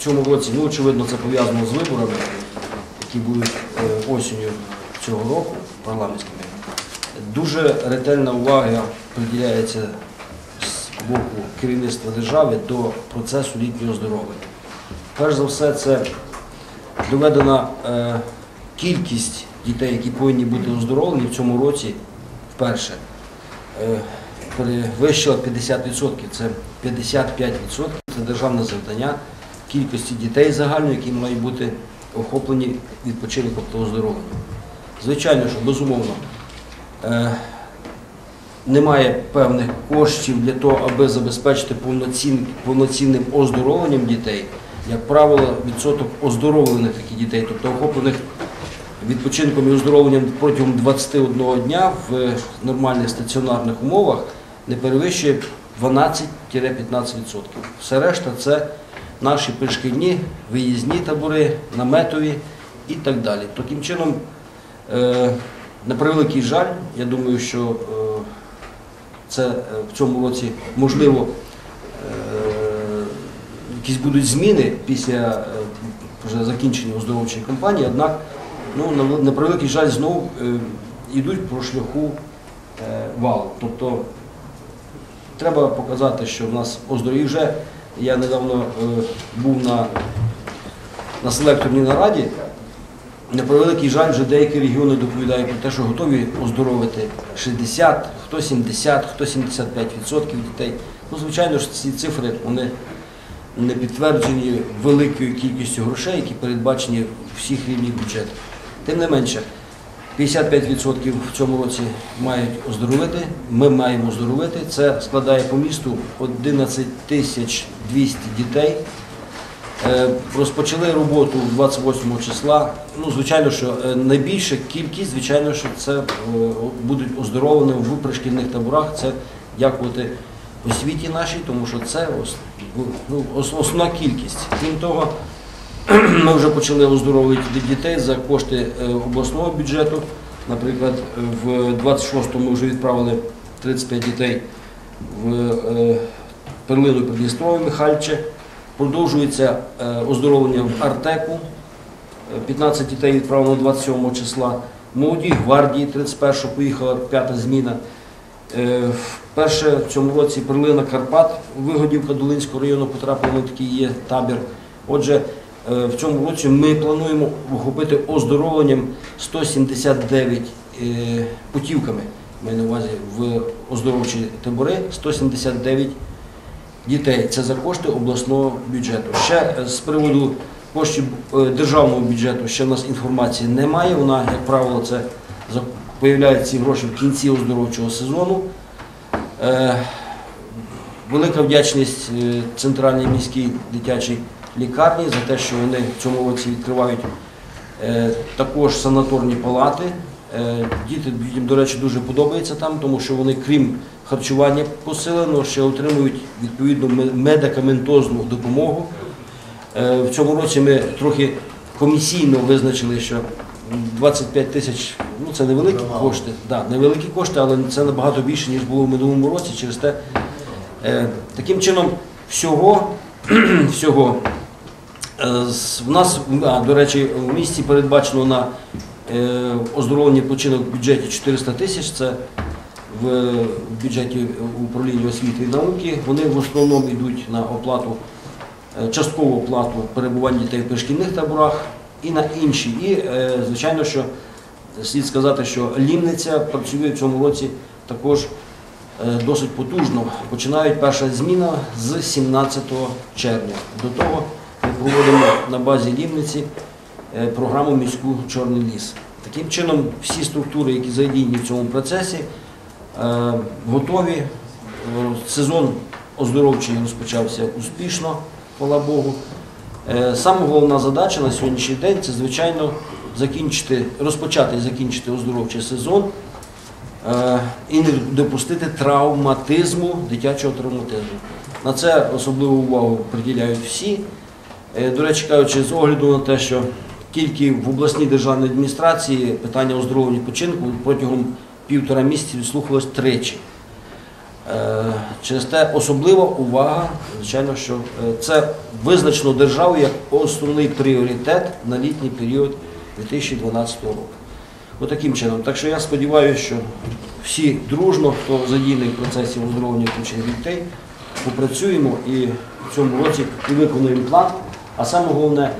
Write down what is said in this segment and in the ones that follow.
цьому році, ну очевидно, це пов'язано з виборами, які будуть е, осінню цього року парламентськими, дуже ретельна увага приділяється з боку керівництва держави до процесу літнього оздоровлення. Перш за все, це доведена е, кількість дітей, які повинні бути оздоровлені в цьому році вперше. Е, перевищила 50%, це 55%, це державне завдання кількості дітей загально, які мають бути охоплені відпочинком та оздоровленням. Звичайно, що безумовно е, немає певних коштів для того, аби забезпечити повноцін, повноцінним оздоровленням дітей. Як правило, відсоток оздоровлених таких дітей, тобто охоплених відпочинком і оздоровленням протягом 21 дня в нормальних стаціонарних умовах не перевищує 12-15%. Все решта це наші пришкільні, виїзні табори, наметові і так далі. Таким чином, е, на превеликий жаль, я думаю, що е, це е, в цьому році можливо якісь будуть зміни після вже закінчення оздоровчої кампанії, однак ну, на, превеликий жаль знову йдуть по шляху валу. Тобто треба показати, що в нас оздорові вже. Я недавно е, був на, на селекторній нараді. На превеликий жаль, вже деякі регіони доповідають про те, що готові оздоровити 60, хто 70, хто 75% дітей. Ну, звичайно ж, ці цифри вони не підтверджені великою кількістю грошей, які передбачені в всіх рівнях бюджету. Тим не менше, 55% в цьому році мають оздоровити. Ми маємо оздоровити. Це складає по місту 11 тисяч 200 дітей. Е, Розпочали роботу 28 числа. Ну, звичайно, що е, найбільша кількість, звичайно, що це е, будуть оздоровлені в пришкільних таборах. Це дякувати освіті нашій, тому що це ну, основна кількість. Крім того, ми вже почали оздоровити дітей за кошти е, обласного бюджету. Наприклад, в 26-му ми вже відправили 35 дітей в е, перлину Придністров'я Михальче. Продовжується е, оздоровлення в Артеку. Е, 15 дітей відправлено 27 числа. Молодій гвардії 31-го поїхала п'ята зміна. Вперше в цьому році перлина Карпат, Вигодівка Долинського району потрапила такий є табір. Отже, в цьому році ми плануємо охопити оздоровленням 179 е, путівками. Маю на увазі в оздоровчі табори 179 дітей. Це за кошти обласного бюджету. Ще е, з приводу коштів е, державного бюджету ще в нас інформації немає. Вона, як правило, це появляються ці гроші в кінці оздоровчого сезону. Е, Велика вдячність е, центральній міській дитячій лікарні за те, що вони в цьому році відкривають е, також санаторні палати. Е, Діти, дітям, до речі, дуже подобається там, тому що вони, крім харчування посилено, ще отримують відповідну медикаментозну допомогу. Е, В цьому році ми трохи комісійно визначили, що 25 тисяч ну це невеликі кошти, да, невеликі кошти, але це набагато більше, ніж було в минулому році. Через те таким чином всього, всього в нас, до речі, в місті передбачено на е, оздоровлення починок в бюджеті 400 тисяч. Це в бюджеті управління освіти і науки. Вони в основному йдуть на оплату е, часткову оплату перебування дітей в пришкільних таборах і на інші. І, е, звичайно, що слід сказати, що Лімниця працює в цьому році також е, досить потужно. Починають перша зміна з 17 червня. До того проводимо на базі Лімниці е, програму міську Чорний ліс. Таким чином, всі структури, які задіяні в цьому процесі, е, готові. Е, Сезон оздоровчий розпочався успішно, хвала Богу. Саме головна задача на сьогоднішній день це, звичайно, розпочати і закінчити оздоровчий сезон і не допустити травматизму, дитячого травматизму. На це особливу увагу приділяють всі. Е, До речі, кажучи, з огляду на те, що тільки в обласній державній адміністрації питання оздоровлення відпочинку протягом півтора місяці відслухалось тричі. Е, Через те особлива увага, звичайно, що е, це визначено державою як основний пріоритет на літній період 2012 року. Отаким чином. Так що я сподіваюся, що всі дружно, хто задіяний в процесі оздоровлення включення дітей, попрацюємо і в цьому році і виконуємо план. А саме головне,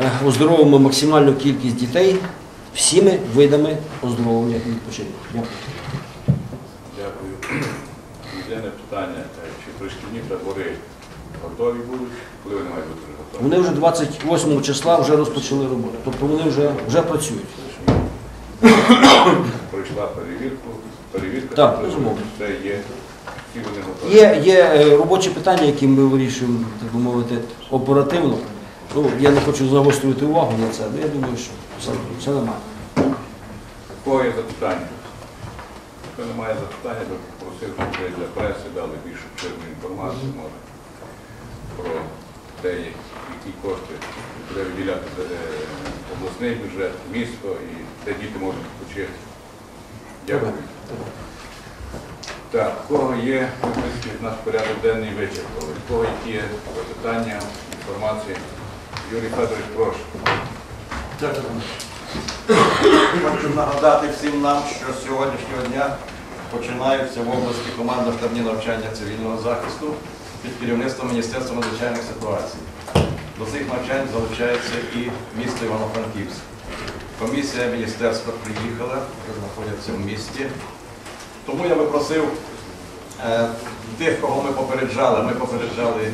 е, оздоровимо максимальну кількість дітей всіми видами оздоровлення і відпочинку. Дякую. Дякую. Єдине питання, е, чи пришкільні табори готові будуть, коли вони мають бути готові? Вони вже 28 числа вже розпочали роботу. Тобто вони вже, вже працюють. Пройшла перевірку, перевірка, Так, все є, вони готові. Є, є е, робочі питання, які ми вирішуємо, так би мовити, оперативно. Ну, я не хочу загострювати увагу на це, але я думаю, що все, все нормально. Кого є запитання? Хто не має запитання, то попросив, щоб вже для преси дали більш обширну інформацію може, про те, які кошти буде виділяти е, обласний бюджет, місто і де діти можуть відпочити. Дякую. Так, у кого є, в принципі, наш порядок денний вичерпали. У кого є запитання, інформація? Юрій Федорович, прошу. Дякую. Хочу нагадати всім нам, що з сьогоднішнього дня починаються в області команда штабні навчання цивільного захисту під керівництвом Міністерства надзвичайних ситуацій. До цих навчань залучається і місто Івано-Франківськ. Комісія міністерства приїхала, знаходяться в місті. Тому я би просив е, тих, кого ми попереджали, ми попереджали, е,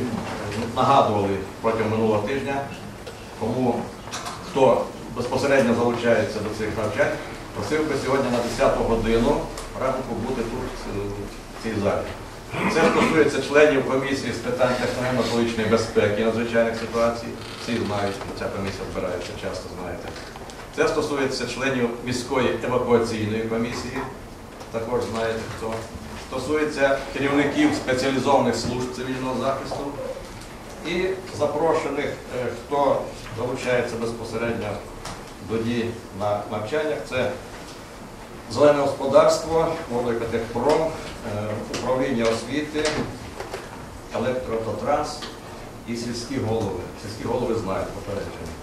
нагадували протягом минулого тижня, кому хто безпосередньо залучається до цих навчань, просив би сьогодні на 10 годину ранку бути тут, е, в цій залі. Це стосується членів комісії з питань техногенно-екологічної безпеки надзвичайних ситуацій. Всі знають, що ця комісія збирається, часто знаєте. Це стосується членів міської евакуаційної комісії, також знаєте хто. Стосується керівників спеціалізованих служб цивільного захисту і запрошених, е, хто залучається безпосередньо до дій на навчаннях. Це зелене господарство, Водоекотехпром, е, управління освіти, електроавтотранс і сільські голови. Сільські голови знають попередження.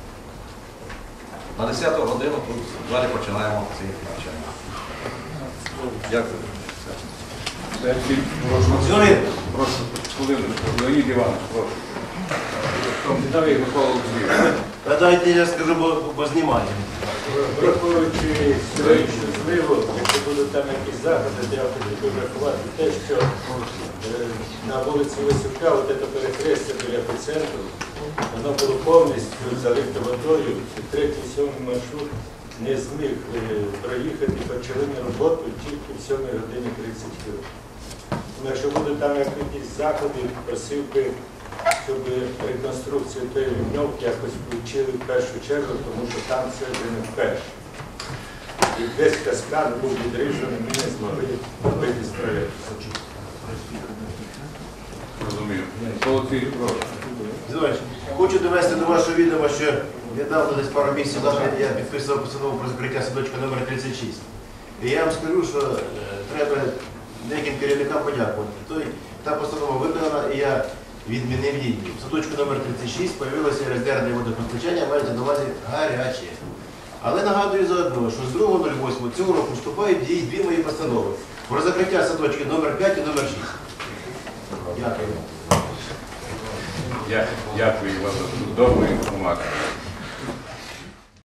На 10 годину тут в залі починаємо ці навчання. Дякую. Прошу. Прошу, хвилиночку. Леонід Іванович, прошу. Комітовий Микола Олексійович. Та дайте я скажу, бо, бо знімаю. Враховуючи сьогоднішню зливу, якщо будуть там якісь заходи, то я врахувати те, що е, на вулиці Висюка, от це перехрестя біля епіцентру, воно було повністю залите водою, третій сьомий маршрут не зміг е, проїхати, ми роботу тільки в 7 годині 30 хвилин. Якщо будуть там якісь заходи, просив би, щоб реконструкцію тої ліньовки якось включили в першу чергу, тому що там це вже не вперше. І весь каскад був відрізаний, ми не змогли робити справедливість. Розумію. Зінович, хочу довести до вашого відома, що недавно десь пару місяців назад я підписував постанову про закриття садочка номер 36. І я вам скажу, що е, треба деяким керівникам подякувати. Той, та постанова виконана, і я відмінив її. В садочку номер 36 появилося резервне водопостачання, мається на увазі гаряче. Але нагадую заодно, що з 2.08 цього року вступають дії дві мої постанови про закриття садочків номер 5 і номер 6. Дякую. Дякую вам за добру інформацію.